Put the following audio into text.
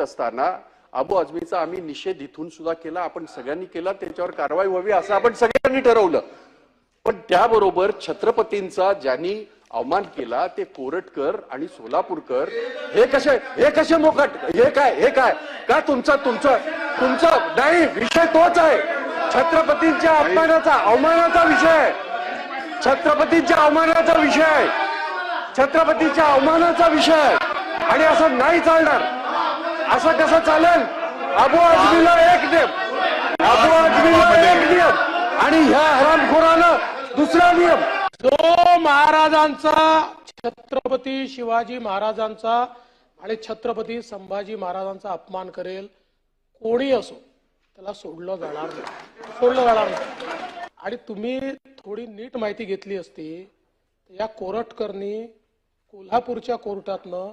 असताना अबू आजमीचा आम्ही निषेध इथून सुद्धा केला आपण सगळ्यांनी केला त्याच्यावर कारवाई व्हावी असं आपण सगळ्यांनी ठरवलं. पण त्याबरोबर छत्रपतींचा ज्यांनी अवमान केला ते कोरटकर आणि सोलापूरकर हे कसे हे कसे मोकट हे काय हे काय? का तुमचा तुमचा तुमचा नाही विषय तोच आहे. छत्रपतींच्या अपमानाचा अवमानाचा विषय आहे. छत्रपतींच्या अवमानाचा विषय आहे. छत्रपतीच्या अवमानाचा विषय आहे. आणि असं नाही चालणार. असं कसं चालेल? अबू आजमीला एक नियम अबू आजमीला एक नियम आणि ह्या हरामखोरानं दुसरा नियम. जो महाराजांचा छत्रपती शिवाजी महाराजांचा आणि छत्रपती संभाजी महाराजांचा अपमान करेल. कोणी असो त्याला सोडलं जाणार नाही. सोडलं जाणार नाही. आणि तुम्ही थोडी नीट माहिती घेतली असती या कोरटकरनी कोल्हापूरच्या कोर्टातनं